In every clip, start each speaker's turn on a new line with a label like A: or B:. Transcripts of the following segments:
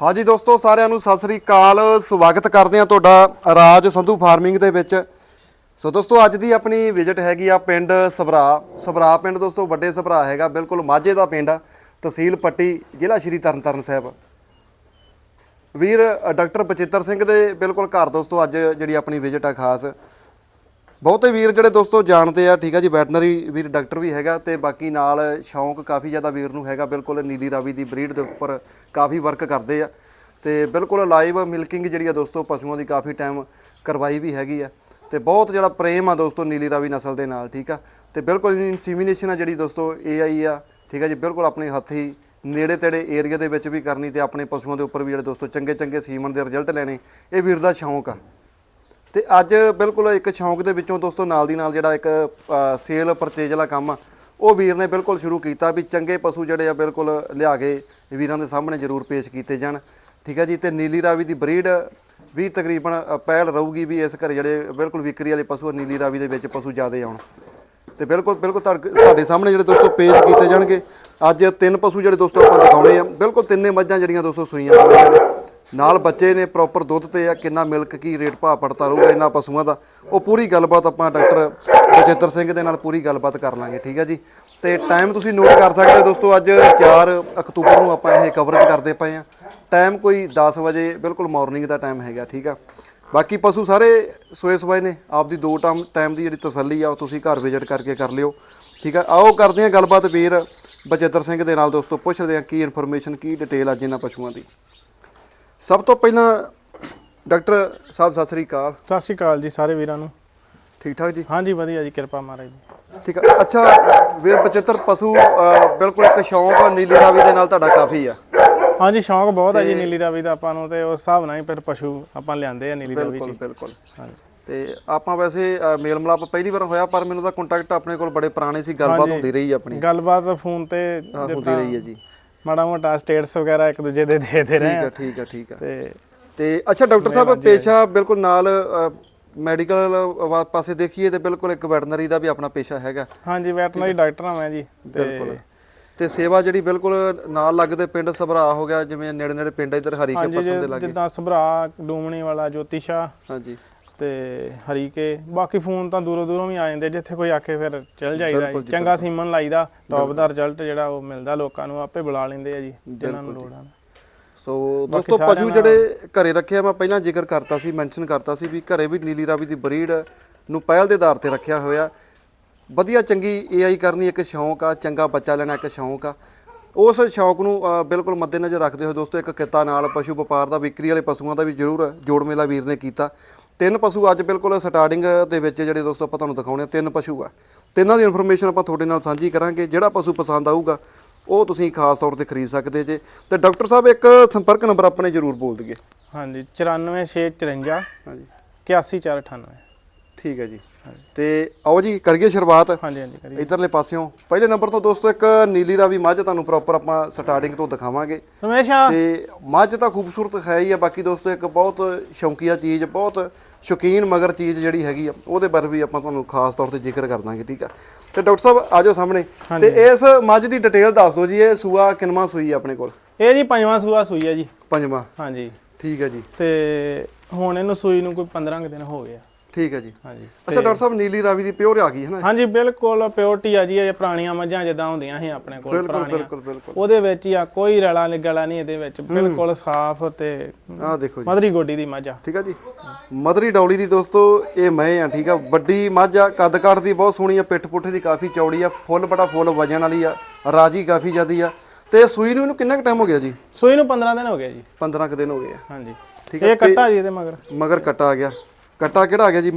A: ਹਾਂਜੀ ਦੋਸਤੋ, ਸਾਰਿਆਂ ਨੂੰ ਸਤਿ ਸ੍ਰੀ ਅਕਾਲ। ਸਵਾਗਤ ਕਰਦੇ ਹਾਂ ਤੁਹਾਡਾ ਰਾਜ ਸੰਧੂ ਫਾਰਮਿੰਗ ਦੇ ਵਿੱਚ। ਸੋ ਦੋਸਤੋ, ਅੱਜ ਦੀ ਆਪਣੀ ਵਿਜ਼ਿਟ ਹੈਗੀ ਆ ਪਿੰਡ ਸਭਰਾ। ਸਭਰਾ ਪਿੰਡ ਦੋਸਤੋ, ਵੱਡੇ ਸਭਰਾ ਹੈਗਾ, ਬਿਲਕੁਲ ਮਾਝੇ ਦਾ ਪਿੰਡ ਆ, ਤਹਿਸੀਲ ਪੱਟੀ, ਜ਼ਿਲ੍ਹਾ ਸ਼੍ਰੀ ਤਰਨਤਾਰਨ ਸਾਹਿਬ। ਵੀਰ ਡਾਕਟਰ ਬਚਿੱਤਰ ਸਿੰਘ ਦੇ ਬਿਲਕੁਲ ਘਰ ਦੋਸਤੋ, ਅੱਜ ਜਿਹੜੀ ਆਪਣੀ ਵਿਜ਼ਿਟ ਆ ਖਾਸ। ਬਹੁਤੇ ਵੀਰ ਜਿਹੜੇ ਦੋਸਤੋ ਜਾਣਦੇ ਆ, ਠੀਕ ਆ ਜੀ, ਵੈਟਰਨਰੀ ਵੀਰ, ਡਾਕਟਰ ਵੀ ਹੈਗਾ ਤੇ ਬਾਕੀ ਨਾਲ ਸ਼ੌਂਕ ਕਾਫੀ ਜ਼ਿਆਦਾ ਵੀਰ ਨੂੰ ਹੈਗਾ, ਬਿਲਕੁਲ ਨੀਲੀ ਰਾਵੀ ਦੀ ਬਰੀਡ ਦੇ ਉੱਪਰ ਕਾਫੀ ਵਰਕ ਕਰਦੇ ਆ ਤੇ ਬਿਲਕੁਲ ਲਾਈਵ ਮਿਲਕਿੰਗ ਜਿਹੜੀ ਆ ਦੋਸਤੋ ਪਸ਼ੂਆਂ ਦੀ ਕਾਫੀ ਟਾਈਮ ਕਰਵਾਈ ਵੀ ਹੈਗੀ ਆ ਤੇ ਬਹੁਤ ਜਿਹੜਾ ਪ੍ਰੇਮ ਆ ਦੋਸਤੋ ਨੀਲੀ ਰਾਵੀ ਨਸਲ ਦੇ ਨਾਲ, ਠੀਕ ਆ ਤੇ ਬਿਲਕੁਲ ਇਨਸੀਮੀਨੇਸ਼ਨ ਆ ਜਿਹੜੀ ਦੋਸਤੋ ਏਆਈ ਆ, ਠੀਕ ਆ ਜੀ, ਬਿਲਕੁਲ ਆਪਣੇ ਹੱਥੀ ਨੇੜੇ ਤੇੜੇ ਏਰੀਆ ਦੇ ਵਿੱਚ ਵੀ ਕਰਨੀ ਤੇ ਆਪਣੇ ਪਸ਼ੂਆਂ ਦੇ ਉੱਪਰ ਵੀ ਜਿਹੜੇ ਦੋਸਤੋ ਚੰਗੇ ਚੰਗੇ ਸੀਮਨ ਦੇ ਰਿਜ਼ਲਟ ਲੈਣੇ, ਇਹ ਵੀਰ ਦਾ ਸ਼ੌਂਕ ਆ। ਤੇ ਅੱਜ ਬਿਲਕੁਲ ਇੱਕ ਸ਼ੌਂਕ ਦੇ ਵਿੱਚੋਂ ਦੋਸਤੋ ਨਾਲ ਦੀ ਨਾਲ ਜਿਹੜਾ ਇੱਕ ਸੇਲ ਪਰਚੇਜ ਵਾਲਾ ਕੰਮ ਆ ਉਹ ਵੀਰ ਨੇ ਬਿਲਕੁਲ ਸ਼ੁਰੂ ਕੀਤਾ ਵੀ ਚੰਗੇ ਪਸ਼ੂ ਜਿਹੜੇ ਆ ਬਿਲਕੁਲ ਲਿਆ ਕੇ ਵੀਰਾਂ ਦੇ ਸਾਹਮਣੇ ਜ਼ਰੂਰ ਪੇਸ਼ ਕੀਤੇ ਜਾਣ। ਠੀਕ ਹੈ ਜੀ ਤੇ ਨੀਲੀ ਰਾਵੀ ਦੀ ਬਰੀਡ ਵੀ ਤਕਰੀਬਨ ਪਹਿਲ ਰਹੂਗੀ ਵੀ ਇਸ ਘਰ ਜਿਹੜੇ ਬਿਲਕੁਲ ਵਿਕਰੀ ਵਾਲੇ ਪਸ਼ੂ ਆ, ਨੀਲੀ ਰਾਵੀ ਦੇ ਵਿੱਚ ਪਸ਼ੂ ਜ਼ਿਆਦੇ ਆਉਣ। ਤੇ ਬਿਲਕੁਲ ਬਿਲਕੁਲ ਤੁਹਾਡੇ ਤੁਹਾਡੇ ਸਾਹਮਣੇ ਜਿਹੜੇ ਦੋਸਤੋ ਪੇਸ਼ ਕੀਤੇ ਜਾਣਗੇ। ਅੱਜ ਤਿੰਨ ਪਸ਼ੂ ਜਿਹੜੇ ਦੋਸਤੋ ਆਪਾਂ ਦਿਖਾਉਣੇ ਆ ਬਿਲਕੁਲ ਤਿੰਨੇ ਮੱਝਾਂ ਜਿਹੜੀਆਂ ਦੋਸਤੋ ਸੂਈਆਂ ਹੋਈਆਂ ਨੇ। ਨਾਲ ਬੱਚੇ ਨੇ ਪ੍ਰੋਪਰ ਦੁੱਧ ਤੇ ਆ, ਕਿੰਨਾ ਮਿਲਕ ਕੀ ਰੇਟ ਭਾਅ ਪੜਤਾ ਰਹੂਗਾ ਇਹਨਾਂ ਪਸ਼ੂਆਂ ਦਾ। ਉਹ ਪੂਰੀ ਗੱਲਬਾਤ ਆਪਾਂ ਡਾਕਟਰ ਬਚਿੱਤਰ ਸਿੰਘ ਦੇ ਨਾਲ ਪੂਰੀ ਗੱਲਬਾਤ ਕਰ ਲਾਂਗੇ, ਠੀਕ ਹੈ ਜੀ? ਤੇ ਟਾਈਮ ਤੁਸੀਂ ਨੋਟ ਕਰ ਸਕਦੇ ਹੋ ਦੋਸਤੋ, ਅੱਜ 4 ਅਕਤੂਬਰ ਨੂੰ ਆਪਾਂ ਇਹ ਕਵਰੇਜ ਕਰਦੇ ਪਏ ਆ। ਟਾਈਮ ਕੋਈ 10 ਵਜੇ, ਬਿਲਕੁਲ ਮਾਰਨਿੰਗ ਦਾ ਟਾਈਮ ਹੈਗਾ, ਠੀਕ ਆ? ਬਾਕੀ ਪਸ਼ੂ ਸਾਰੇ ਸੋਏ ਸਵਾਏ ਨੇ, ਆਪਦੀ ਦੋ ਟਾਈਮ ਟਾਈਮ ਦੀ ਜਿਹੜੀ ਤਸੱਲੀ ਆ, ਉਹ ਤੁਸੀਂ ਘਰ ਵਿਜ਼ਿਟ ਕਰਕੇ ਕਰ ਲਿਓ, ਠੀਕ ਆ? ਆਓ ਕਰਦੇ ਆ ਗੱਲਬਾਤ ਵੀਰ ਬਚਿੱਤਰ ਸਿੰਘ ਦੇ ਨਾਲ ਦੋਸਤੋ, ਪੁੱਛਦੇ ਆ ਕੀ ਇਨਫੋਰਮੇਸ਼ਨ ਕੀ ਡਿਟੇਲ ਅੱਜ ਇਹਨਾਂ ਪਸ਼ੂਆਂ ਦੀ। ਸਭ ਤੋਂ ਪਹਿਲਾਂ ਡਾਕਟਰ ਸਾਹਿਬ ਸਤਿ ਸ੍ਰੀ ਅਕਾਲ।
B: ਸਤਿ ਸ਼੍ਰੀ ਅਕਾਲ ਜੀ ਸਾਰੇ ਵੀਰਾਂ ਨੂੰ।
A: ਠੀਕ ਠਾਕ ਜੀ?
B: ਹਾਂਜੀ ਵਧੀਆ ਜੀ ਕਿਰਪਾ ਮਹਾਰਾਜ ਦੀ।
A: ਠੀਕ ਆ। ਅੱਛਾ ਵੀਰ 75 ਪਸ਼ੂ ਅਹ, ਬਿਲਕੁਲ ਇੱਕ ਸ਼ੌਂਕ ਨੀਲੀ ਰਾਵੀ ਦੇ ਨਾਲ ਤੁਹਾਡਾ ਕਾਫੀ ਆ।
B: ਹਾਂਜੀ ਸ਼ੌਂਕ ਬਹੁਤ ਹੈ ਜੀ ਨੀਲੀ ਰਾਵੀ ਦਾ ਆਪਾਂ ਨੂੰ ਤੇ ਉਸ ਹਿਸਾਬ ਨਾਲ ਹੀ ਫਿਰ ਪਸ਼ੂ ਆਪਾਂ ਲਿਆਂਦੇ ਆ ਨੀਲੀ ਰਾਵੀ
A: ਬਿਲਕੁਲ
B: ਚ।
A: ਬਿਲਕੁਲ।
B: ਹਾਂਜੀ।
A: ਤੇ ਆਪਾਂ ਵੈਸੇ ਅਹ, ਮੇਲ ਮਿਲਾਪ ਪਹਿਲੀ ਵਾਰ ਹੋਇਆ ਪਰ ਮੈਨੂੰ ਤਾਂ ਕੰਟੈਕਟ ਆਪਣੇ ਕੋਲ ਬੜੇ ਪੁਰਾਣੇ ਸੀ ਗੱਲਬਾਤ ਹੁੰਦੀ ਰਹੀ ਆਪਣੀ।
B: ਗੱਲਬਾਤ ਫੋਨ ਤੇ
A: ਹੁੰਦੀ ਰਹੀ ਹੈ ਜੀ।
B: ਮਾੜਾ ਮੋਟਾ ਸਟੇਟਸ ਵਗੈਰਾ ਇੱਕ ਦੂਜੇ ਦੇ ਦੇ ਦੇ ਰਹੇ
A: ਠੀਕ
B: ਆ।
A: ਠੀਕ ਆ ਠੀਕ ਆ।
B: ਤੇ
A: ਤੇ ਅੱਛਾ ਡਾਕਟਰ ਸਾਹਿਬ ਪੇਸ਼ਾ ਬਿਲਕੁਲ ਨਾਲ ਮੈਡੀਕਲ ਪਾਸੇ ਦੇਖੀਏ ਤੇ ਬਿਲਕੁਲ ਇੱਕ ਵੈਟਰਨਰੀ ਦਾ ਵੀ ਆਪਣਾ ਪੇਸ਼ਾ ਹੈਗਾ।
B: ਹਾਂਜੀ ਵੈਟਰਨਰੀ ਡਾਕਟਰ ਆ ਮੈਂ ਜੀ
A: ਬਿਲਕੁਲ।
B: ਤੇ
A: ਸੇਵਾ ਜਿਹੜੀ ਬਿਲਕੁਲ ਨਾਲ ਲੱਗਦੇ ਪਿੰਡ ਸਭਰਾ ਹੋ ਗਿਆ ਜਿਵੇਂ ਨੇੜੇ ਨੇੜੇ ਪਿੰਡ ਇਧਰ ਹਰੀਕੇ ਪੱਤਨ ਦੇ ਲਾਗੇ।
B: ਜਿੱਦਾਂ ਸਭਰਾ ਡੂਮਣੀ ਵਾਲਾ ਜੋਤੀਸ਼ਾ।
A: ਹਾਂਜੀ।
B: ਤੇ ਹਰੀਕੇ ਬਾਕੀ ਫੋਨ ਤਾਂ ਦੂਰੋਂ ਦੂਰੋਂ ਵੀ ਆ ਜਾਂਦੇ ਜਿੱਥੇ ਕੋਈ ਆਕੇ ਫਿਰ ਚਲ ਜਾਈਦਾ
A: ਬਿਲਕੁਲ
B: ਜੀ ਚੰਗਾ ਸੀਮਨ ਲਾਈਦਾ ਟੌਪ ਦਾ ਰਿਜ਼ਲਟ ਜਿਹੜਾ ਉਹ ਮਿਲਦਾ ਲੋਕਾਂ ਨੂੰ ਆਪੇ ਬੁਲਾ ਲੈਂਦੇ ਆ ਜੀ ਜਿਨ੍ਹਾਂ ਨੂੰ ਲੋੜ ਆ।
A: ਸੋ ਦੋਸਤੋ ਪਸ਼ੂ ਜਿਹੜੇ ਘਰੇ ਰੱਖਿਆ ਮੈਂ ਪਹਿਲਾਂ ਜ਼ਿਕਰ ਕਰਤਾ ਸੀ ਮੈਂਸ਼ਨ ਕਰਤਾ ਸੀ ਵੀ ਘਰੇ ਵੀ ਨੀਲੀ ਰਾਵੀ ਦੀ ਬਰੀਡ ਨੂੰ ਪਹਿਲ ਦੇ ਆਧਾਰ ਤੇ ਰੱਖਿਆ ਹੋਇਆ। ਵਧੀਆ ਚੰਗੀ ਏਆਈ ਕਰਨੀ ਇੱਕ ਸ਼ੌਂਕ ਆ ਚੰਗਾ ਬੱਚਾ ਲੈਣਾ ਇੱਕ ਸ਼ੌਂਕ ਆ। ਉਸ ਸ਼ੌਂਕ ਨੂੰ ਅ, ਬਿਲਕੁਲ ਮੱਦੇਨਜ਼ਰ ਰੱਖਦੇ ਹੋਏ ਦੋਸਤੋ ਇੱਕ ਕਿੱਤਾ ਨਾਲ ਪਸ਼ੂ ਵਪਾਰ ਦਾ ਵਿਕਰੀ ਵਾਲੇ ਪਸ਼ੂਆਂ ਦਾ ਵੀ ਜ਼ਰੂਰ ਜੋੜ ਮੇਲਾ ਵੀਰ ਨੇ ਕੀਤਾ। ਤਿੰਨ ਪਸ਼ੂ ਅੱਜ ਬਿਲਕੁਲ ਸਟਾਰਟਿੰਗ ਦੇ ਵਿੱਚ ਜਿਹੜੇ ਦੋਸਤੋ ਆਪਾਂ ਤੁਹਾਨੂੰ ਦਿਖਾਉਣੇ ਆ ਤਿੰਨ ਪਸ਼ੂ ਆ। ਤਿੰਨਾਂ ਦੀ ਇਨਫੋਰਮੇਸ਼ਨ ਆਪਾਂ ਤੁਹਾਡੇ ਨਾਲ ਸਾਂਝੀ ਕਰਾਂਗੇ ਜਿਹੜਾ ਪਸ਼ੂ ਪਸੰਦ ਆਊਗਾ ਉਹ ਤੁਸੀਂ ਖਾਸ ਤੌਰ ਤੇ ਖਰੀਦ ਸਕਦੇ ਜੇ। ਤੇ ਡਾਕਟਰ ਸਾਹਿਬ ਇੱਕ ਸੰਪਰਕ ਨੰਬਰ ਆਪਣੇ ਜ਼ਰੂਰ ਬੋਲ ਦਈਏ।
B: ਹਾਂਜੀ 94654
A: ਹਾਂਜੀ।
B: 81498
A: ਠੀਕ ਹੈ ਜੀ। ਤੇ ਆਓ ਜੀ ਕਰੀਏ ਸ਼ੁਰੂਆਤ
B: ਹਾਂਜੀ ਹਾਂਜੀ ਕਰੀਏ।
A: ਇਧਰਲੇ ਪਾਸਿਓਂ। ਪਹਿਲੇ ਨੰਬਰ ਤੋਂ ਦੋਸਤੋ ਇੱਕ ਨੀਲੀ ਰਾਵੀ ਮੱਝ ਤੁਹਾਨੂੰ ਪ੍ਰੋਪਰ ਆਪਾਂ ਸਟਾਰਟਿੰਗ ਤੋਂ ਦਿਖਾਵਾਂਗੇ।
B: ਹਮੇਸ਼ਾ।
A: ਤੇ ਮੱਝ ਤਾਂ ਖੂਬਸੂਰਤ ਹੈ ਹੀ ਆ ਬਾਕੀ ਦੋਸਤੋ ਇੱਕ ਬਹੁਤ ਸ਼ੌਂਕੀਆ ਚੀਜ਼ ਬਹੁਤ ਸ਼ੌਕੀਨ ਮਗਰ ਚੀਜ਼ ਜਿਹੜੀ ਹੈਗੀ ਆ ਉਹਦੇ ਬਾਰੇ ਵੀ ਆਪਾਂ ਤੁਹਾਨੂੰ ਖਾਸ ਤੌਰ ਤੇ ਜ਼ਿਕਰ ਕਰ ਦਾਂਗੇ ਠੀਕ ਆ? ਤੇ ਡਾਕਟਰ ਸਾਹਿਬ ਆਜੋ ਸਾਹਮਣੇ। ਤੇ ਇਸ ਮੱਝ ਦੀ ਡਿਟੇਲ ਦੱਸ ਦਿਓ ਜੀ ਇਹ ਸੂਆ ਕਿੰਨਵਾਂ ਸੂਈ ਆ ਆਪਣੇ ਕੋਲ?
B: ਇਹ ਜੀ ਪੰਜਵਾਂ ਸੂਆ ਸੂਈ ਆ ਜੀ।
A: ਪੰਜਵਾਂ।
B: ਹਾਂਜੀ।
A: ਠੀਕ ਹੈ ਜੀ।
B: ਤੇ ਹੁਣ ਇਹਨੂੰ ਸੂਈ ਨੂੰ ਕੋਈ 15 ਕੁ ਦਿਨ ਹੋ ਗਏ ਆ।
A: ਠੀਕ ਹੈ ਜੀ।
B: ਹਾਂਜੀ।
A: ਅੱਛਾ ਡਾਕਟਰ ਸਾਹਿਬ ਨੀਲੀ ਰਾਵੀ ਦੀ ਪਿਓਰ ਆ ਗਈ ਹੈ ਨਾ?
B: ਹਾਂਜੀ ਬਿਲਕੁਲ ਪਿਓਰਟੀ ਆ ਜੀ ਇਹ ਪੁਰਾਣੀਆਂ ਮੱਝਾਂ ਜਿੱਦਾਂ ਹੁੰਦੀਆਂ ਸੀ ਆਪਣੇ ਕੋਲ
A: ਬਿਲਕੁਲ
B: ਪੁਰਾਣੀਆਂ।
A: ਬਿਲਕੁਲ ਬਿਲਕੁਲ।
B: ਉਹਦੇ ਵਿੱਚ ਹੀ ਆ ਕੋਈ ਰਲਾ ਨਿਗਲਾ ਨਹੀਂ ਇਹਦੇ ਵਿੱਚ। ਬਿਲਕੁਲ ਸਾਫ਼ ਤੇ
A: ਆਹ ਦੇਖੋ ਜੀ।
B: ਮਧਰੀ ਗੋਡੀ ਦੀ ਮੱਝ ਆ।
A: ਠੀਕ ਆ ਜੀ। ਮਦਰੀ ਡੌਲੀ ਦੀ ਦੋਸਤੋ ਇਹ ਮੈਂ ਆ ਠੀਕ ਆ। ਵੱਡੀ ਮੱਝ ਆ ਕੱਦ ਕਾਠ ਦੀ ਬਹੁਤ ਸੋਹਣੀ ਆ ਪਿੱਠ ਪੁੱਠੇ ਦੀ ਕਾਫੀ ਚੌੜੀ ਆ ਫੁੱਲ ਬੜਾ ਫੁੱਲ ਵਜਨ ਵਾਲੀ ਆ ਰਾਜੀ ਕਾਫੀ ਜ਼ਿਆਦੀ ਆ। ਤੇ ਸੂਈ ਨੂੰ ਇਹਨੂੰ ਕਿੰਨਾ ਕੁ ਟਾਈਮ ਹੋ ਗਿਆ ਜੀ?
B: ਸੂਈ ਨੂੰ 15 ਦਿਨ ਹੋ ਗਏ ਜੀ।
A: 15 ਕੁ ਦਿਨ ਹੋ ਗਏ ਆ।
B: ਹਾਂਜੀ।
A: ਠੀਕ
B: ਇਹ ਕੱਟਾ ਜੀ ਇਹਦੇ ਮਗਰ।
A: ਮਗਰ ਕੱਟਾ ਆ ਗਿਆ। ਕੱਟਾ ਕਿਹੜਾ ਆ ਗਿਆ ਜੀ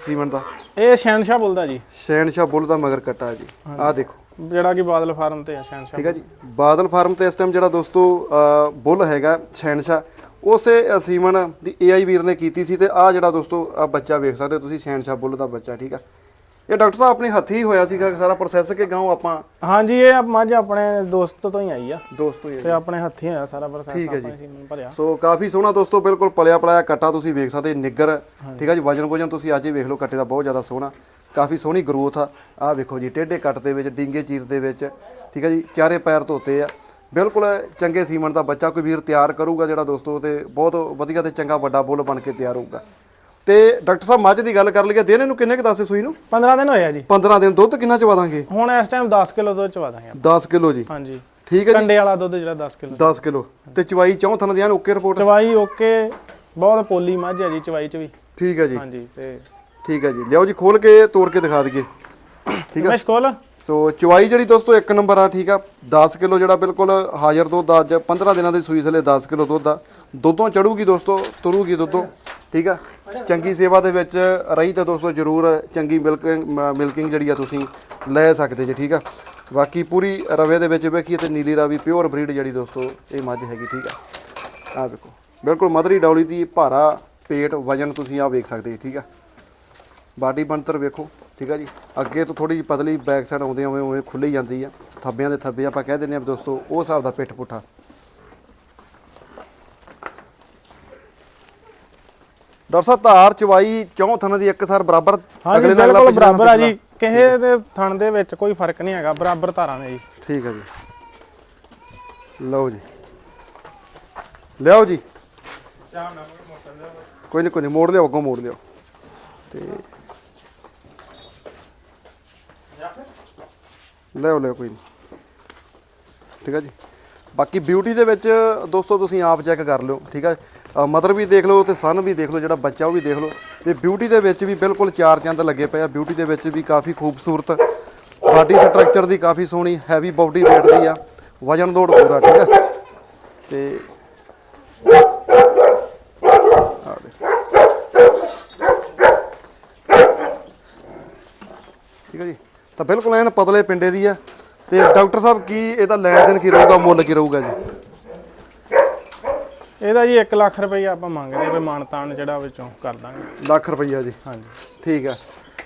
A: ਸੀਮਨ ਦਾ?
B: ਇਹ ਸ਼ੈਨਸ਼ਾ ਬੋਲਦਾ ਜੀ।
A: ਸ਼ਹਿਨਸ਼ਾਹ ਬੁੱਲ ਦਾ ਮਗਰ ਕੱਟਾ ਜੀ। ਆਹ ਦੇਖੋ।
B: ਜਿਹੜਾ ਕਿ ਬਾਦਲ ਫਾਰਮ ਤੇ ਆ ਸ਼ੈਨਸ਼ਾ
A: ਠੀਕ ਆ ਜੀ। ਬਾਦਲ ਫਾਰਮ ਤੇ ਇਸ ਟਾਈਮ ਜਿਹੜਾ ਦੋਸਤੋ ਅ, ਬੁੱਲ ਹੈਗਾ ਸ਼ਹਿਨਸ਼ਾਹ ਉਸੇ ਅ, ਸੀਮਨ ਦੀ ਏਆਈ ਵੀਰ ਨੇ ਕੀਤੀ ਸੀ ਤੇ ਆ ਜਿਹੜਾ ਦੋਸਤੋ ਆ ਬੱਚਾ ਵੇਖ ਸਕਦੇ ਹੋ ਤੁਸੀਂ ਸ਼ਹਿਨਸ਼ਾਹ ਬੁੱਲ ਦਾ ਬੱਚਾ ਠੀਕ ਆ। ਇਹ ਡਾਕਟਰ ਸਾਹਿਬ ਆਪਣੇ ਹੱਥੀ ਹੋਇਆ ਸੀਗਾ ਸਾਰਾ ਪ੍ਰੋਸੈਸ ਕੇ ਗਾਉਂ ਆਪਾਂ
B: ਹਾਂਜੀ ਇਹ ਮੱਝ ਆਪਣੇ ਦੋਸਤ ਤੋਂ ਹੀ ਆਈ ਆ।
A: ਦੋਸਤੋ ਹੀ
B: ਤੇ ਆਪਣੇ ਹੱਥੀਂ ਹੋਇਆ ਸਾਰਾ ਪ੍ਰੋਸੈਸ
A: ਠੀਕ ਹੈ
B: ਭਰਿਆ।
A: ਸੋ ਕਾਫੀ ਸੋਹਣਾ ਦੋਸਤੋ ਬਿਲਕੁਲ ਪਲਿਆ ਪਲਾਇਆ ਕੱਟਾ ਤੁਸੀਂ ਵੇਖ ਸਕਦੇ ਨਿੱਗਰ। ਠੀਕ ਆ ਜੀ ਵਜਨ ਵਜਨ ਤੁਸੀਂ ਅੱਜ ਹੀ ਵੇਖ ਲਓ ਕੱਟੇ ਦਾ ਬਹੁਤ ਜ਼ਿਆਦਾ ਸੋਹਣਾ। ਕਾਫੀ ਸੋਹਣੀ ਗਰੋਥ ਆ। ਆਹ ਵੇਖੋ ਜੀ ਟੇਢੇ ਕੱਟ ਦੇ ਵਿੱਚ ਡਿੰਗੇ ਚੀਰ ਦੇ ਵਿੱਚ। ਠੀਕ ਆ ਜੀ ਚਾਰੇ ਪੈਰ ਧੋਤੇ ਆ। ਬਿਲਕੁਲ ਚੰਗੇ ਸੀਮਨ ਦਾ ਬੱਚਾ ਕੋਈ ਵੀਰ ਤਿਆਰ ਕਰੂਗਾ ਜਿਹੜਾ ਦੋਸਤੋ ਤੇ ਬਹੁਤ ਵਧੀਆ ਤੇ ਚੰਗਾ ਵੱਡਾ ਬੁੱਲ ਬਣ ਕੇ ਤਿਆਰ ਹੋਊਗਾ। ਤੇ ਡਾਕਟਰ ਸਾਹਿਬ ਮੱਝ ਦੀ ਗੱਲ ਕਰ ਲਈਏ ਦਿਨ ਇਹਨੂੰ ਕਿੰਨੇ ਕੁ ਦੱਸੇ ਸੂਈ ਨੂੰ?
B: 15 ਦਿਨ ਹੋਏ ਆ ਜੀ।
A: 15 ਦਿਨ ਦੁੱਧ ਕਿੰਨਾ ਚਵਾ ਦਾਂਗੇ?
B: ਹੁਣ ਇਸ ਟਾਈਮ 10 ਕਿਲੋ ਦੁੱਧ ਚਵਾ ਦਾਂਗੇ ਆਪਾਂ।
A: 10 ਕਿਲੋ ਜੀ।
B: ਹਾਂਜੀ।
A: ਠੀਕ ਹੈ ਜੀ।
B: ਕੰਡੇ ਵਾਲਾ ਦੁੱਧ ਜਿਹੜਾ 10 ਕਿਲੋ
A: 10 ਕਿਲੋ। ਤੇ ਚਵਾਈ ਚੌਂ ਥਣ ਦੀਆਂ ਓਕੇ ਰਿਪੋਰਟ
B: ਚਵਾਈ ਓਕੇ ਬਹੁਤ ਪੋਲੀ ਮੱਝ ਹੈ ਜੀ ਚਵਾਈ ਚ ਵੀ।
A: ਠੀਕ ਹੈ ਜੀ।
B: ਹਾਂਜੀ ਤੇ
A: ਠੀਕ ਹੈ ਜੀ। ਲਿਆਓ ਜੀ ਖੋਲ ਕੇ ਤੋੜ ਕੇ ਦਿਖਾ ਦਈਏ। ਠੀਕ ਹੈ।
B: ਮੈਂ ਕੋਲ
A: ਸੋ ਚਵਾਈ ਜਿਹੜੀ ਦੋਸਤੋ ਇੱਕ ਨੰਬਰ ਆ ਠੀਕ ਆ। 10 ਕਿਲੋ ਜਿਹੜਾ ਬਿਲਕੁਲ ਹਾਜ਼ਰ ਦੁੱਧ ਆ ਅੱਜ 15 ਦਿਨਾਂ ਦੀ ਸੂਈ ਥਲੇ 10 ਕਿਲੋ ਦੁੱਧ ਆ। ਦੁੱਧੋਂ ਚੜੂਗੀ ਦੋਸਤੋ ਤੁਰੂਗੀ ਦੁੱਧੋਂ। ਠੀਕ ਆ। ਚੰਗੀ ਸੇਵਾ ਦੇ ਵਿੱਚ ਰਹੀ ਤਾਂ ਦੋਸਤੋ ਜਰੂਰ ਚੰਗੀ ਮਿਲਕਿੰਗ ਮਿਲਕਿੰਗ ਜਿਹੜੀ ਆ ਤੁਸੀਂ ਲੈ ਸਕਦੇ ਜੀ, ਠੀਕ ਆ? ਬਾਕੀ ਪੂਰੀ ਰਵੇ ਦੇ ਵਿੱਚ ਵੇਖੀਏ ਤੇ ਨੀਲੀ ਰਾਵੀ ਪਿਓਰ ਬਰੀਡ ਜਿਹੜੀ ਦੋਸਤੋ, ਇਹ ਮੱਝ ਹੈਗੀ, ਠੀਕ ਆ? ਆ ਵੇਖੋ, ਬਿਲਕੁਲ ਮਦਰੀ ਡੌਲੀ ਦੀ ਭਾਰਾ ਪੇਟ ਵਜਨ ਤੁਸੀਂ ਆ ਵੇਖ ਸਕਦੇ ਜੀ, ਠੀਕ ਆ? ਬਾਡੀ ਬਣਤਰ ਵੇਖੋ, ਠੀਕ ਆ ਜੀ? ਅੱਗੇ ਤੋਂ ਥੋੜੀ ਜਿਹੀ ਪਤਲੀ ਬੈਕ ਸਾਈਡ ਆਉਂਦੇ ਉਵੇਂ ਉਵੇਂ ਖੁੱਲੀ ਜਾਂਦੀ ਆ, ਥੱਬਿਆਂ ਦੇ ਥੱਬੇ ਆਪਾਂ ਕਹਿ ਦਿੰਦੇ ਆ ਵੀ ਦੋਸਤੋ, ਉਹ ਹਿਸਾਬ ਦਾ ਪਿੱਠ ਪੁੱਠਾ ਡਾਕਟਰ ਸਾਹਿਬ ਧਾਰ ਚਵਾਈ ਚੌਂ ਥਣ ਦੀ ਇੱਕ ਸਾਰ ਬਰਾਬਰ
B: ਹਾਂਜੀ
A: ਨਾਲ ਅਗਲਾ ਪਿਛਲੇ
B: ਬਰਾਬਰ ਆ। ਜੀ। ਕਿਸੇ ਦੇ ਥਣ ਦੇ ਵਿੱਚ ਕੋਈ ਫ਼ਰਕ ਨਹੀਂ ਹੈਗਾ ਬਰਾਬਰ ਧਾਰਾਂ ਨੇ ਜੀ।
A: ਠੀਕ ਆ ਜੀ। ਲਓ ਜੀ। ਲਿਆਓ ਜੀ। ਕੋਈ ਨਹੀਂ ਕੋਈ ਨਹੀਂ ਮੋੜ ਲਿਓ ਅੱਗੋਂ ਮੋੜ ਲਿਓ ਤੇ ਲਿਓ ਲਿਓ ਕੋਈ ਨਹੀਂ। ਠੀਕ ਆ ਜੀ। ਬਾਕੀ ਬਿਊਟੀ ਦੇ ਵਿੱਚ, ਦੋਸਤੋ, ਤੁਸੀਂ ਆਪ ਚੈੱਕ ਕਰ ਲਿਓ, ਠੀਕ ਹੈ ਮਦਰ ਵੀ ਦੇਖ ਲਓ ਤੇ ਸਨ ਵੀ ਦੇਖ ਲਓ, ਜਿਹੜਾ ਬੱਚਾ ਉਹ ਵੀ ਦੇਖ ਲਓ। ਤੇ ਬਿਊਟੀ ਦੇ ਵਿੱਚ ਵੀ ਬਿਲਕੁਲ ਚਾਰ ਚੰਦ ਲੱਗੇ ਪਏ ਆ। ਬਿਊਟੀ ਦੇ ਵਿੱਚ ਵੀ ਕਾਫੀ ਖੂਬਸੂਰਤ ਬਾਡੀ ਸਟਰਕਚਰ ਦੀ ਕਾਫੀ ਸੋਹਣੀ ਹੈਵੀ ਬਾਡੀ weight ਦੀ ਆ। ਵਜਨ ਦੌੜ ਪੂਰਾ, ਠੀਕ ਆ? ਤੇ ਠੀਕ ਹੈ ਜੀ? ਤਾਂ ਬਿਲਕੁਲ ਐਨ ਪਤਲੇ ਪਿੰਡੇ ਦੀ ਆ। ਤੇ ਡਾਕਟਰ ਸਾਹਿਬ ਕੀ ਇਹਦਾ ਲੈਣ ਦੇਣ ਕੀ ਰਹੂਗਾ ਮੁੱਲ ਕੀ ਰਹੂਗਾ ਜੀ?
B: ਇਹਦਾ ਜੀ 1 ਲੱਖ ਰੁਪਈਆ ਆਪਾਂ ਮੰਗਦੇ ਵੀ ਮਾਨਤਾਨ ਜਿਹੜਾ ਵਿੱਚੋਂ ਕਰ ਦਾਂਗੇ।
A: ਲੱਖ ਰੁਪਈਆ ਜੀ।
B: ਹਾਂਜੀ।
A: ਠੀਕ ਹੈ।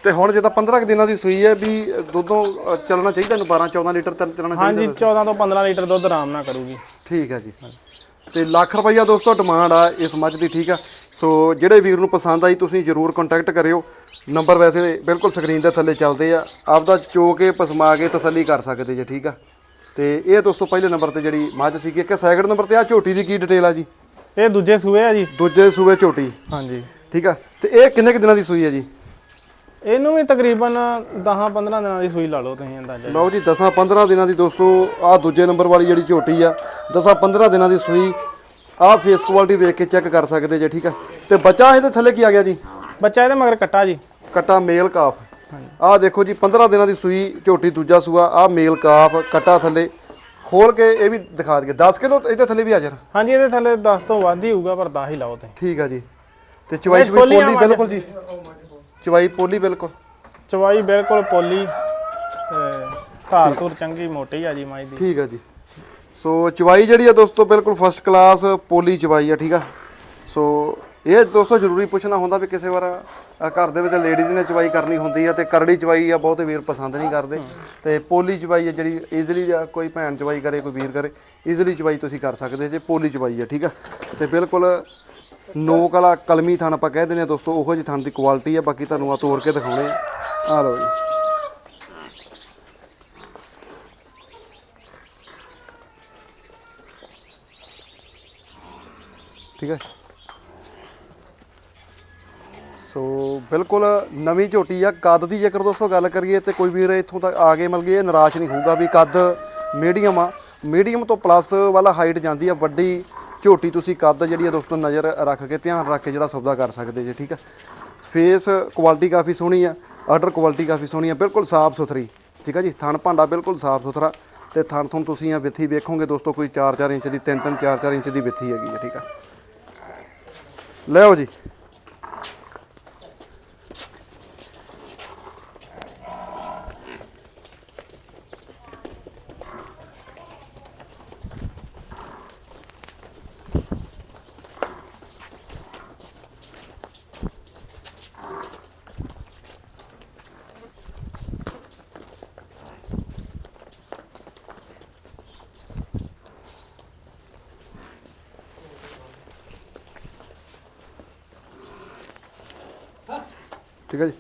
A: ਤੇ ਹੁਣ ਜੇ ਤਾਂ 15 ਕੁ ਦਿਨਾਂ ਦੀ ਸੂਈ ਹੈ ਵੀ ਦੁੱਧੋਂ ਅ, ਚੱਲਣਾ ਚਾਹੀਦਾ ਇਹਨੂੰ 12 14 ਲੀਟਰ ਤੱਕ ਚੱਲਣਾ ਚਾਹੀਦਾ
B: ਹਾਂਜੀ 14 ਤੋਂ 15 ਲੀਟਰ ਦੁੱਧ ਆਰਾਮ ਨਾਲ ਕਰੂਗੀ।
A: ਠੀਕ ਹੈ ਜੀ। ਤੇ ਲੱਖ ਰੁਪਈਆ ਦੋਸਤੋ ਡਿਮਾਂਡ ਆ ਇਸ ਮੱਝ ਦੀ ਠੀਕ ਆ। ਸੋ ਜਿਹੜੇ ਵੀਰ ਨੂੰ ਪਸੰਦ ਆਈ ਤੁਸੀਂ ਜਰੂਰ ਕੰਟੈਕਟ ਕਰਿਓ। ਨੰਬਰ ਵੈਸੇ ਬਿਲਕੁਲ ਸਕਰੀਨ ਦੇ ਥੱਲੇ ਚੱਲਦੇ ਆ। ਆਪਦਾ ਚੋ ਕੇ ਪਸਮਾ ਕੇ ਤਸੱਲੀ ਕਰ ਸਕਦੇ ਜੇ ਠੀਕ ਆ? ਤੇ ਇਹ ਦੋਸਤੋ ਪਹਿਲੇ ਨੰਬਰ ਤੇ ਜਿਹੜੀ ਮੱਝ ਸੀਗੀ ਕਿ ਸੈਕਿੰਡ ਨੰਬਰ ਤੇ ਆ ਝੋਟੀ ਦੀ ਕੀ ਡਿਟੇਲ ਆ ਜੀ?
B: ਇਹ ਦੂਜੇ ਸੂਏ ਆ ਜੀ।
A: ਦੂਜੇ ਸੂਬੇ ਝੋਟੀ।
B: ਹਾਂਜੀ।
A: ਠੀਕ ਆ? ਤੇ ਇਹ ਕਿੰਨੇ ਕੁ ਦਿਨਾਂ ਦੀ ਸੂਈ ਹੈ ਜੀ?
B: ਇਹਨੂੰ ਵੀ ਤਕਰੀਬਨ 10-15 ਦਿਨਾਂ ਦੀ ਸੂਈ ਲਾ ਲਓ ਤੁਸੀਂ ਅੰਦਾਜ਼ਾ।
A: ਲਓ ਜੀ 10 15 ਦਿਨਾਂ ਦੀ ਦੋਸਤੋ ਆ ਦੂਜੇ ਨੰਬਰ ਵਾਲੀ ਜਿਹੜੀ ਝੋਟੀ ਆ 10 15 ਦਿਨਾਂ ਦੀ ਸੂਈ ਆ ਫੇਸ ਕੁਆਲਿਟੀ ਵੇਖ ਕੇ ਚੈੱਕ ਕਰ ਸਕਦੇ ਜੇ ਠੀਕ ਆ? ਤੇ ਬੱਚਾ ਇਹਦੇ ਥੱਲੇ ਕੀ ਆ ਗਿਆ ਜੀ?
B: ਬੱਚਾ ਇਹਦੇ ਮਗਰ ਕੱਟਾ ਜੀ।
A: ਕਟਾ ਮੇਲ ਕਾਫ। ਆ ਦੇਖੋ ਜੀ 15 ਦਿਨਾਂ ਦੀ ਸੂਈ ਝੋਟੀ ਦੂਜਾ ਸੂਆ ਆ ਮੇਲ ਕਾਫ ਕਟਾ ਥੱਲੇ। ਖੋਲ ਕੇ ਇਹ ਵੀ ਦਿਖਾ ਦਈਏ। 10 ਕਿਲੋ ਇਹਦੇ ਥੱਲੇ ਵੀ ਹਾਜ਼ਰ
B: ਹਾਂਜੀ ਇਹਦੇ ਥੱਲੇ 10 ਤੋਂ ਵੱਧ ਹੀ ਹੋਊਗਾ ਪਰ 10 ਹੀ ਲਾਓ ਤੁਸੀਂ।
A: ਠੀਕ ਆ ਜੀ। ਤੇ ਚਵਾਈ
B: ਆ
A: ਪੋਲੀ। ਬਿਲਕੁਲ ਜੀ ਚਵਾਈ ਪੋਲੀ ਬਿਲਕੁਲ।
B: ਚਵਾਈ ਬਿਲਕੁਲ ਪੋਲੀ ਤੇ ਧਾਰ ਧੂਰ ਚੰਗੀ ਮੋਟੀ ਆ ਜੀ ਮਾਈ ਦੀ।
A: ਠੀਕ ਆ ਜੀ। ਸੋ ਚਵਾਈ ਜਿਹੜੀ ਆ ਦੋਸਤੋ ਬਿਲਕੁਲ ਫਸਟ ਕਲਾਸ ਪੋਲੀ ਚਵਾਈ ਆ ਠੀਕ ਆ। ਸੋ ਇਹ ਦੋਸਤੋ ਜ਼ਰੂਰੀ ਪੁੱਛਣਾ ਹੁੰਦਾ ਵੀ ਕਿਸੇ ਵਾਰ ਘਰ ਦੇ ਵਿੱਚ ਲੇਡੀਜ਼ ਨੇ ਚਵਾਈ ਕਰਨੀ ਹੁੰਦੀ ਆ ਤੇ ਕਰੜੀ ਚਵਾਈ ਆ, ਬਹੁਤੇ ਵੀਰ ਪਸੰਦ ਨਹੀਂ ਕਰਦੇ। ਤੇ ਪੋਲੀ ਚਵਾਈ ਆ ਜਿਹੜੀ ਈਜ਼ੀਲੀ ਜਾਂ ਕੋਈ ਭੈਣ ਚਵਾਈ ਕਰੇ, ਕੋਈ ਵੀਰ ਕਰੇ ਈਜ਼ੀਲੀ ਚਵਾਈ ਤੁਸੀਂ ਕਰ ਸਕਦੇ ਜੇ ਪੋਲੀ ਚਵਾਈ ਆ, ਠੀਕ ਆ? ਤੇ ਬਿਲਕੁਲ ਨੋਕ ਵਾਲਾ ਕਲਮੀ ਥਣ ਆਪਾਂ ਕਹਿ ਦਿੰਦੇ ਆ ਦੋਸਤੋ, ਉਹੋ ਜਿਹੀ ਥਣ ਦੀ ਕੁਆਲਿਟੀ ਆ, ਬਾਕੀ ਤੁਹਾਨੂੰ ਆ ਤੋੜ ਕੇ ਦਿਖਾਉਣੇ ਆ। ਲਓ ਜੀ। ਠੀਕ ਹੈ ਸੋ ਬਿਲਕੁਲ ਨਵੀਂ ਝੋਟੀ ਆ। ਕੱਦ ਦੀ ਜੇਕਰ ਦੋਸਤੋ ਗੱਲ ਕਰੀਏ ਤੇ ਕੋਈ ਵੀਰ ਇੱਥੋਂ ਤੱਕ ਆ ਕੇ ਮਿਲ ਗਈ ਇਹ ਨਿਰਾਸ਼ ਨਹੀਂ ਹੋਊਗਾ ਵੀ ਕੱਦ ਮੀਡੀਅਮ ਆ। ਮੀਡੀਅਮ ਤੋਂ ਪਲੱਸ ਵਾਲਾ ਹਾਈਟ ਜਾਂਦੀ ਆ। ਵੱਡੀ ਝੋਟੀ ਤੁਸੀਂ ਕੱਦ ਜਿਹੜੀ ਆ ਦੋਸਤੋ ਨਜ਼ਰ ਰੱਖ ਕੇ ਧਿਆਨ ਰੱਖ ਕੇ ਜਿਹੜਾ ਸੌਦਾ ਕਰ ਸਕਦੇ ਜੇ, ਠੀਕ ਆ। ਫੇਸ ਕੁਆਲਿਟੀ ਕਾਫੀ ਸੋਹਣੀ ਆ। ਆਰਡਰ ਕੁਆਲਿਟੀ ਕਾਫੀ ਸੋਹਣੀ ਆ। ਬਿਲਕੁਲ ਸਾਫ਼ ਸੁਥਰੀ, ਠੀਕ ਆ ਜੀ। ਥਣ ਭਾਂਡਾ ਬਿਲਕੁਲ ਸਾਫ਼ ਸੁਥਰਾ ਤੇ ਥਣ ਥਣ ਤੁਸੀਂ ਆ ਵਿੱਥੀ ਵੇਖੋਗੇ ਦੋਸਤੋ ਕੋਈ 4-4 ਇੰਚ ਦੀ 3-3 4-4 ਇੰਚ ਦੀ ਵਿੱਥੀ ਹੈਗੀ ਆ, ਠੀਕ ਆ। ਲੈ ਜੀ। ਠੀਕ ਹੈ ਜੀ?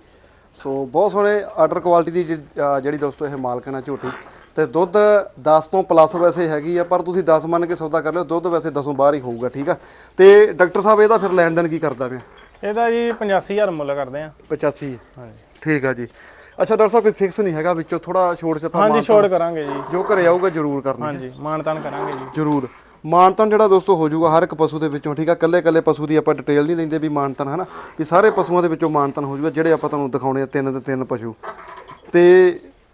A: ਸੋ ਬਹੁਤ ਸੋਹਣੇ ਆਰਡਰ ਕੁਆਲਿਟੀ ਦੀ ਜਿਹੜੀ- ਦੋਸਤੋ ਇਹ ਮਾਲਕਣ ਝੋਟੀ ਤੇ ਦੁੱਧ 10 ਤੋਂ ਪਲੱਸ ਵੈਸੇ ਹੈਗੀ ਆ ਪਰ ਤੁਸੀਂ 10 ਮੰਨ ਕੇ ਸੌਦਾ ਕਰ ਲਿਓ ਦੁੱਧ ਵੈਸੇ 10 ਬਾਹਰ ਹੀ ਹੋਊਗਾ ਠੀਕ ਆ? ਤੇ ਡਾਕਟਰ ਸਾਹਿਬ ਇਹਦਾ ਫਿਰ ਲੈਣ ਦੇਣ ਕੀ ਕਰਦਾ ਪਿਆ?
B: ਇਹਦਾ ਜੀ 85000 ਮੁੱਲ ਕਰਦੇ ਆ।
A: 85
B: ਹਾਂਜੀ।
A: ਠੀਕ ਆ ਜੀ। ਅੱਛਾ ਡਾਕਟਰ ਸਾਹਿਬ ਕੋਈ ਫਿਕਸ ਨਹੀਂ ਹੈਗਾ ਵਿੱਚੋਂ ਥੋੜਾ ਛੋੜ ਛਪਾ
B: ਹਾਂਜੀ ਛੋੜ ਕਰਾਂਗੇ ਜੀ।
A: ਜੋ ਘਰੇ ਆਊਗਾ ਜ਼ਰੂਰ ਕਰਨੀ
B: ਹਾਂਜੀ ਮਾਨਤਾਨ ਕਰਾਂਗੇ ਜੀ।
A: ਜ਼ਰੂਰ। ਮਾਨਤਨ ਜਿਹੜਾ ਦੋਸਤੋ ਹੋ ਜਾਊਗਾ ਹਰ ਇੱਕ ਪਸ਼ੂ ਦੇ ਵਿੱਚੋਂ ਠੀਕ ਆ? ਕੱਲੇ ਕੱਲੇ ਪਸ਼ੂ ਦੀ ਆਪਾਂ ਡਿਟੇਲ ਨਹੀਂ ਲੈਂਦੇ ਵੀ ਮਾਨਤਨ ਹਨਾ? ਵੀ ਸਾਰੇ ਪਸ਼ੂਆਂ ਦੇ ਵਿੱਚੋਂ ਮਾਨਤਨ ਹੋ ਜਾਊਗਾ ਜਿਹੜੇ ਆਪਾਂ ਤੁਹਾਨੂੰ ਦਿਖਾਉਣੇ ਆ ਤਿੰਨ ਤੇ ਤਿੰਨ ਪਸ਼ੂ। ਤੇ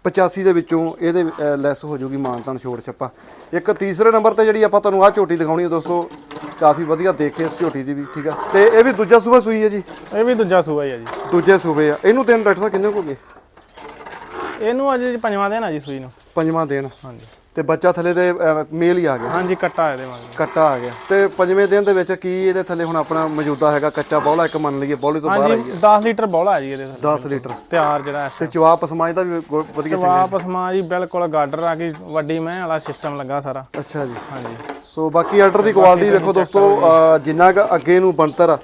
A: 85 ਦੇ ਵਿੱਚੋਂ ਇਹਦੇ ਲੈਸ ਹੋ ਜਾਊਗੀ ਮਾਨਤਨ ਛੋੜ ਛੱਪਾ। ਇੱਕ ਤੀਸਰੇ ਨੰਬਰ ਤੇ ਜਿਹੜੀ ਆਪਾਂ ਤੁਹਾਨੂੰ ਆਹ ਝੋਟੀ ਦਿਖਾਉਣੀ ਹੈ ਦੋਸਤੋ ਕਾਫੀ ਵਧੀਆ ਦੇਖੇ ਇਸ ਝੋਟੀ ਦੀ ਵੀ ਠੀਕ ਆ? ਤੇ ਇਹ ਵੀ ਦੂਜਾ ਸੂਬਾ ਸੂਈ ਹੈ ਜੀ?
B: ਇਹ ਵੀ ਦੂਜਾ ਸੂਆ ਹੀ ਆ ਜੀ।
A: ਦੂਜੇ ਸੂਬੇ ਆ। ਇਹਨੂੰ ਦਿਨ ਡਾਕਟਰ ਸਾਹਿਬ ਕਿੰਨੇ ਹੋ ਗਏ?
B: ਇਹਨੂੰ ਅੱਜ ਪੰਜਵਾਂ ਦਿਨ ਆ ਜੀ ਸੂਈ ਨੂੰ।
A: ਪੰਜਵਾਂ ਦਿਨ
B: ਹਾਂਜੀ।
A: ਤੇ ਬੱਚਾ ਥੱਲੇ ਦੇ ਮੇਲ ਹੀ ਆ ਗਿਆ।
B: ਹਾਂਜੀ ਕੱਟਾ ਇਹਦੇ ਵਾਂਗ।
A: ਕੱਟਾ ਆ ਗਿਆ। ਤੇ ਪੰਜਵੇਂ ਦਿਨ ਦੇ ਵਿੱਚ ਕੀ ਇਹਦੇ ਥੱਲੇ ਹੁਣ ਆਪਣਾ ਮੌਜੂਦਾ ਹੈਗਾ ਕੱਚਾ ਬੌਲਾ ਇੱਕ ਮੰਨ ਲਈਏ ਬੌਲੇ ਤੋਂ ਬਾਹਰ ਆਈ
B: ਹਾਂਜੀ 10 ਲੀਟਰ ਬੌਲਾ ਆ ਜੀ ਇਹਦੇ
A: 10 ਲੀਟਰ।
B: ਤਿਆਰ ਜਿਹੜਾ ਇਸ
A: ਤੇ ਜਵਾਬ ਪਸਮਾਈ ਦਾ ਵੀ ਵਧੀਆ
B: ਵਾਪਸ ਮਾਂ ਜੀ ਬਿਲਕੁਲ ਗਾਡਰ ਆ ਗਈ ਵੱਡੀ ਮੈਂ ਵਾਲਾ ਸਿਸਟਮ ਲੱਗਾ ਸਾਰਾ।
A: ਅੱਛਾ ਜੀ।
B: ਹਾਂਜੀ।
A: ਸੋ ਬਾਕੀ ਆਰਡਰ ਦੀ ਕੁਆਲਿਟੀ ਵੇਖੋ ਦੋਸਤੋ ਜਿੰਨਾ ਕੁ ਅੱਗੇ ਨੂੰ ਬਣਤਰ ਆ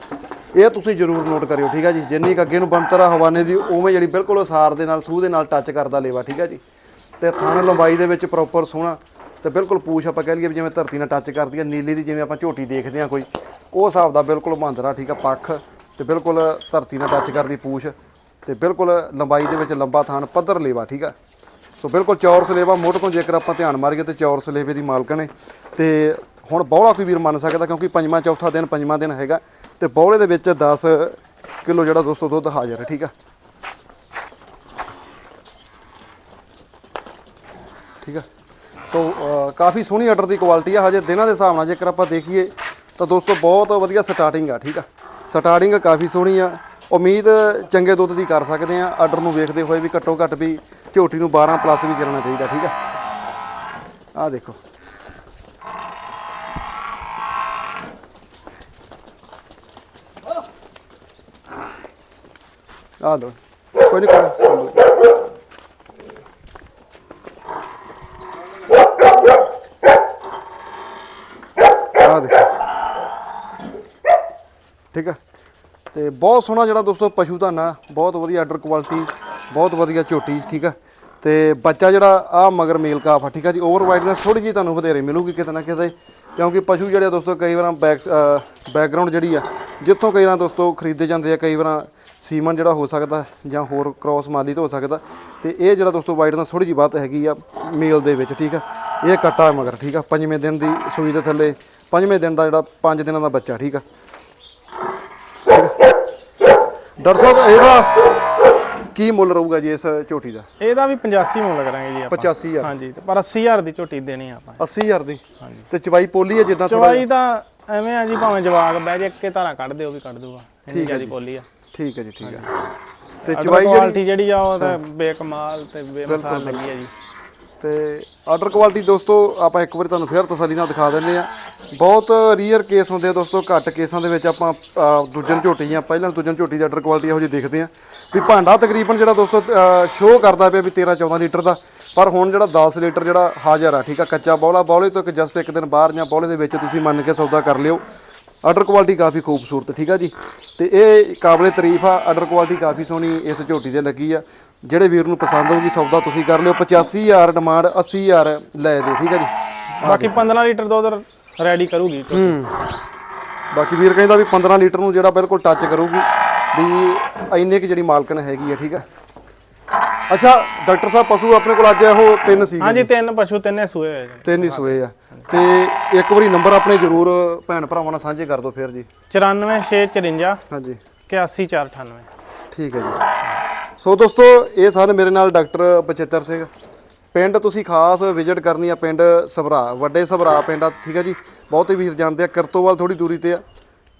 A: ਇਹ ਤੁਸੀਂ ਜਰੂਰ ਨੋਟ ਕਰਿਓ ਠੀਕ ਆ ਜੀ? ਜਿੰਨੀ ਕੁ ਅੱਗੇ ਨੂੰ ਬਣਤਰ ਆ ਹਵਾਨੇ ਦੀ ਉਵੇਂ ਜਿਹੜੀ ਬਿਲਕੁਲ ਅਸਾਰ ਦੇ ਨਾਲ ਸੂਹ ਦੇ ਨਾਲ ਟੱਚ ਕਰਦਾ ਲੇਵਾ ਠੀਕ ਆ ਜੀ? ਤੇ ਥਣ ਲੰਬਾਈ ਦੇ ਵਿੱਚ ਪ੍ਰੋਪਰ ਸੋਹਣਾ ਤੇ ਬਿਲਕੁਲ ਪੂਛ ਆਪਾਂ ਕਹਿ ਲਈਏ ਵੀ ਜਿਵੇਂ ਧਰਤੀ ਨਾਲ ਟੱਚ ਕਰਦੀ ਹੈ ਨੀਲੀ ਦੀ ਜਿਵੇਂ ਆਪਾਂ ਝੋਟੀ ਦੇਖਦੇ ਆ ਕੋਈ, ਉਹ ਹਿਸਾਬ ਦਾ ਬਿਲਕੁਲ ਮਹਾਂਦਰਾ ਠੀਕ ਆ, ਪੱਖ ਤੇ ਬਿਲਕੁਲ ਧਰਤੀ ਨਾਲ ਟੱਚ ਕਰਦੀ ਪੂਛ ਤੇ ਬਿਲਕੁਲ ਲੰਬਾਈ ਦੇ ਵਿੱਚ ਲੰਬਾ ਥਣ ਪੱਧਰ ਲੇਵਾ, ਠੀਕ ਆ। ਸੋ ਬਿਲਕੁਲ ਚੌਰਸ ਲੇਵਾ ਮੋਢ ਤੋਂ ਜੇਕਰ ਆਪਾਂ ਧਿਆਨ ਮਾਰੀਏ ਤੇ ਚੌਰਸ ਲੇਵੇ ਦੀ ਮਾਲਕਣ ਨੇ। ਤੇ ਹੁਣ ਬੌਲਾ ਕੋਈ ਵੀਰ ਮੰਨ ਸਕਦਾ ਕਿਉਂਕਿ ਪੰਜਵਾਂ, ਚੌਥਾ ਦਿਨ ਪੰਜਵਾਂ ਦਿਨ ਹੈਗਾ ਤੇ ਬੌਲੇ ਦੇ ਵਿੱਚ 10 ਕਿਲੋ ਜਿਹੜਾ ਦੋਸਤੋ ਦੁੱਧ ਹਾਜ਼ਰ ਹੈ, ਠੀਕ ਆ। ਠੀਕ ਆ? ਤੋ ਕਾਫੀ ਸੋਹਣੀ ਆਰਡਰ ਦੀ ਕੁਆਲਿਟੀ ਆ। ਹਜੇ ਦਿਨਾਂ ਦੇ ਹਿਸਾਬ ਨਾਲ ਜੇਕਰ ਆਪਾਂ ਦੇਖੀਏ, ਤਾਂ ਦੋਸਤੋ ਬਹੁਤ ਵਧੀਆ ਸਟਾਰਟਿੰਗ ਆ, ਠੀਕ ਆ? ਸਟਾਰਟਿੰਗ ਕਾਫੀ ਸੋਹਣੀ ਆ। ਉਮੀਦ ਚੰਗੇ ਦੁੱਧ ਦੀ ਕਰ ਸਕਦੇ ਆ। ਆਰਡਰ ਨੂੰ ਵੇਖਦੇ ਹੋਏ ਵੀ ਘੱਟੋ ਘੱਟ ਵੀ ਝੋਟੀ ਨੂੰ 12 ਪਲੱਸ ਵੀ ਕਰਨਾ ਚਾਹੀਦਾ, ਠੀਕ ਆ? ਆ ਦੇਖੋ। ਆ ਲੋ ਕੋਈ ਨਹੀਂ ਕੋਈ ਸੰਭਲ ਆ ਦੇਖੋ ਠੀਕ ਆ? ਤੇ ਬਹੁਤ ਸੋਹਣਾ ਜਿਹੜਾ ਦੋਸਤੋ ਪਸ਼ੂ ਧਾਨਾ, ਬਹੁਤ ਵਧੀਆ ਆਰਡਰ ਕੁਆਲਿਟੀ ਬਹੁਤ ਵਧੀਆ ਝੋਟੀ, ਠੀਕ ਆ? ਤੇ ਬੱਚਾ ਜਿਹੜਾ ਆ ਮਗਰ ਮੇਲ ਕਾਫ ਆ, ਠੀਕ ਆ ਜੀ? ਓਵਰ ਵਾਈਡਨੈਸ ਥੋੜੀ ਜੀ ਤੁਹਾਨੂੰ ਵਧੇਰੇ ਮਿਲੂਗੀ ਕਿਤੇ ਨਾ ਕਿਤੇ, ਕਿਉਂਕਿ ਪਸ਼ੂ ਜਿਹੜੇ ਆ ਦੋਸਤੋ ਕਈ ਵਾਰ ਬੈਕ ਬੈਕਗ੍ਰਾਉਂਡ ਜਿਹੜੀ ਆ, ਜਿੱਥੋਂ ਕਈ ਵਾਰ ਦੋਸਤੋ ਖਰੀਦੇ ਜਾਂਦੇ ਆ, ਕਈ ਵਾਰਾਂ ਸੀਮਨ ਜਿਹੜਾ ਹੋ ਸਕਦਾ ਜਾਂ ਹੋਰ ਕ੍ਰਾਸ ਮਾਲੀ ਤੋਂ ਹੋ ਸਕਦਾ। ਤੇ ਇਹ ਜਿਹੜਾ ਦੋਸਤੋ ਵਾਈਡਨੈਸ ਥੋੜੀ ਜੀ ਬਾਤ ਹੈਗੀ ਆ ਮੇਲ ਦੇ ਵਿੱਚ, ਠੀਕ ਆ? ਇਹ ਕੱਟਾ ਮਗਰ, ਠੀਕ ਆ? ਪੰਜਵੇਂ ਦਿਨ ਦੀ ਸੂਈ ਦੇ ਥੱਲੇ, ਪੰਜਵੇਂ ਦਿਨ ਦਾ ਜਿਹੜਾ 5 ਦਿਨਾਂ ਦਾ ਬੱਚਾ, ਠੀਕ ਆ? ਡਾਕਟਰ ਸਾਹਿਬ ਇਹਦਾ ਕੀ ਮੁੱਲ ਰਹੂਗਾ ਜੀ ਇਸ ਝੋਟੀ ਦਾ?
B: ਇਹਦਾ ਵੀ 85 ਮੁੱਲ ਕਰਾਂਗੇ ਜੀ ਆਪਾਂ।
A: 85000
B: ਹਾਂਜੀ ਤੇ ਪਰ 80000 ਦੀ ਝੋਟੀ ਦੇਣੀ ਆ ਆਪਾਂ।
A: 80000 ਦੀ?
B: ਹਾਂਜੀ।
A: ਤੇ ਚਵਾਈ ਪੋਲੀ ਹੈ ਜਿੱਦਾਂ ਥੋੜਾ
B: ਚਵਾਈ ਤਾਂ ਐਵੇਂ ਆ ਜੀ ਭਾਵੇਂ ਜਵਾਕ ਬਹਿ ਜੇ ਇੱਕੇ ਧਾਰਾ ਕੱਢ ਦੇ ਉਹ ਵੀ ਕੱਢ ਦੂਗਾ। ਇੰਨੀ ਜਿਆਦੀ ਕੋਲੀ ਆ।
A: ਠੀਕ ਹੈ ਜੀ ਠੀਕ ਹੈ ਤੇ ਚਵਾਈ ਜਿਹੜੀ
B: ਕੁਆਲਿਟੀ ਜਿਹੜੀ ਆ ਉਹ ਤਾਂ ਬੇਕਮਾਲ ਤੇ ਬੇਮਿਸਾਲ ਲੱਗੀ ਆ ਜੀ।
A: ਤੇ ਆਰਡਰ ਕੁਆਲਿਟੀ ਦੋਸਤੋ ਆਪਾਂ ਇੱਕ ਵਾਰੀ ਤੁਹਾਨੂੰ ਫੇਰ ਤਸੱਲੀ ਨਾਲ ਦਿਖਾ ਦਿੰਨੇ ਆ ਬਹੁਤ ਰੀਅਰ ਕੇਸ ਹੁੰਦੇ ਆ ਦੋਸਤੋ ਘੱਟ ਕੇਸਾਂ ਦੇ ਵਿੱਚ ਆਪਾਂ ਅਹ, ਦੂਜਨ ਝੋਟੀ ਜਾਂ ਪਹਿਲਾਂ ਦੂਜਨ ਝੋਟੀ ਦੀ ਆਰਡਰ ਕੁਆਲਿਟੀ ਇਹੋ ਜਿਹੀ ਦੇਖਦੇ ਆ ਵੀ ਭਾਂਡਾ ਤਕਰੀਬਨ ਜਿਹੜਾ ਦੋਸਤੋ ਸ਼ੋਅ ਕਰਦਾ ਪਿਆ ਵੀ 13 14 ਲੀਟਰ ਦਾ। ਪਰ ਹੁਣ ਜਿਹੜਾ 10 ਲੀਟਰ ਜਿਹੜਾ ਹਾਜ਼ਰ ਆ ਠੀਕ ਆ ਕੱਚਾ ਬੌਲਾ। ਬੌਲੇ ਤੋਂ ਇੱਕ ਜਸਟ ਇੱਕ ਦਿਨ ਬਾਹਰ ਜਾਂ ਬੌਲੇ ਦੇ ਵਿੱਚ ਤੁਸੀਂ ਮੰਨ ਕੇ ਸੌਦਾ ਕਰ ਲਿਓ। ਆਰਡਰ ਕੁਆਲਿਟੀ ਕਾਫੀ ਖੂਬਸੂਰਤ ਠੀਕ ਆ ਜੀ। ਤੇ ਇਹ ਕਾਬਲੇ ਤਾਰੀਫ ਆ ਆਰਡਰ ਕੁਆਲਿਟੀ ਕਾਫੀ ਸੋਹਣੀ ਇਸ ਝੋਟੀ ਦੇ ਲੱਗੀ ਆ। ਜਿਹੜੇ ਵੀਰ ਨੂੰ ਪਸੰਦ ਹੋਊਗੀ ਸੌਦਾ ਤੁਸੀਂ ਕਰ ਲਿਓ 85000 ਡਿਮਾਂਡ 80000 ਲੈ ਦਿਓ ਠੀਕ ਆ ਜੀ?
B: ਬਾਕੀ 15 ਲੀਟਰ ਦੁੱਧ ਰੈਡੀ ਕਰੂਗੀ।
A: ਹੂੰ। ਬਾਕੀ ਵੀਰ ਕਹਿੰਦਾ ਵੀ 15 ਲੀਟਰ ਨੂੰ ਜਿਹੜਾ ਬਿਲਕੁਲ ਟੱਚ ਕਰੂਗੀ ਵੀ ਇੰਨੇ ਕਿ ਜਿਹੜੀ ਮਾਲਕਣ ਹੈਗੀ ਆ ਠੀਕ ਆ? ਅੱਛਾ ਡਾਕਟਰ ਸਾਹਿਬ ਪਸ਼ੂ ਆਪਣੇ ਕੋਲ ਅੱਜ ਇਹੋ ਤਿੰਨ ਸੀਗੇ
B: ਹਾਂਜੀ ਤਿੰਨ ਪਸ਼ੂ ਤਿੰਨੇ ਸੂਏ ਹੋਏ
A: ਤਿੰਨ ਹੀ ਸੂਏ ਆ। ਤੇ ਇੱਕ ਵਾਰੀ ਨੰਬਰ ਆਪਣੇ ਜ਼ਰੂਰ ਭੈਣ ਭਰਾਵਾਂ ਨਾਲ ਸਾਂਝੇ ਕਰ ਦਿਓ ਫਿਰ ਜੀ।
B: 94654
A: ਹਾਂਜੀ।
B: 81498
A: ਠੀਕ ਹੈ ਜੀ। ਸੋ ਦੋਸਤੋ ਇਹ ਸਨ ਮੇਰੇ ਨਾਲ ਡਾਕਟਰ ਬਚਿੱਤਰ ਸਿੰਘ। ਪਿੰਡ ਤੁਸੀਂ ਖਾਸ ਵਿਜ਼ਿਟ ਕਰਨੀ ਆ ਪਿੰਡ ਸਭਰਾ ਵੱਡੇ ਸਭਰਾ ਪਿੰਡ ਆ ਠੀਕ ਹੈ ਜੀ। ਬਹੁਤੇ ਵੀਰ ਜਾਣਦੇ ਆ ਕਰਤੋਵਾਲ ਥੋੜੀ ਦੂਰੀ ਤੇ ਆ।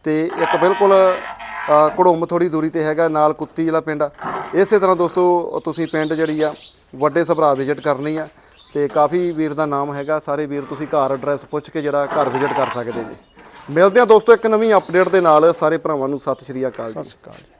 A: ਤੇ ਇੱਕ ਬਿਲਕੁਲ ਅ, ਘੜੋਮ ਥੋੜੀ ਦੂਰੀ ਤੇ ਹੈਗਾ ਨਾਲ ਕੁੱਤੀ ਜਿਹੜਾ ਪਿੰਡ ਆ। ਇਸੇ ਤਰ੍ਹਾਂ ਦੋਸਤੋ ਤੁਸੀਂ ਪਿੰਡ ਜਿਹੜੀ ਆ ਵੱਡੇ ਸਭਰਾ ਵਿਜ਼ਿਟ ਕਰਨੀ ਆ। ਤੇ ਕਾਫੀ ਵੀਰ ਦਾ ਨਾਮ ਹੈਗਾ ਸਾਰੇ ਵੀਰ ਤੁਸੀਂ ਘਰ ਐਡਰੈਸ ਪੁੱਛ ਕੇ ਜਿਹੜਾ ਘਰ ਵਿਜ਼ਿਟ ਕਰ ਸਕਦੇ ਜੀ। ਮਿਲਦੇ ਆ ਦੋਸਤੋ ਇੱਕ ਨਵੀਂ ਅਪਡੇਟ ਦੇ ਨਾਲ ਸਾਰੇ ਭਰਾਵਾਂ ਨੂੰ ਸਤਿ ਸ਼੍ਰੀ ਅਕਾਲ ਜੀ।
B: ਸਤਿ ਸ਼੍ਰੀ ਅਕਾਲ ਜੀ।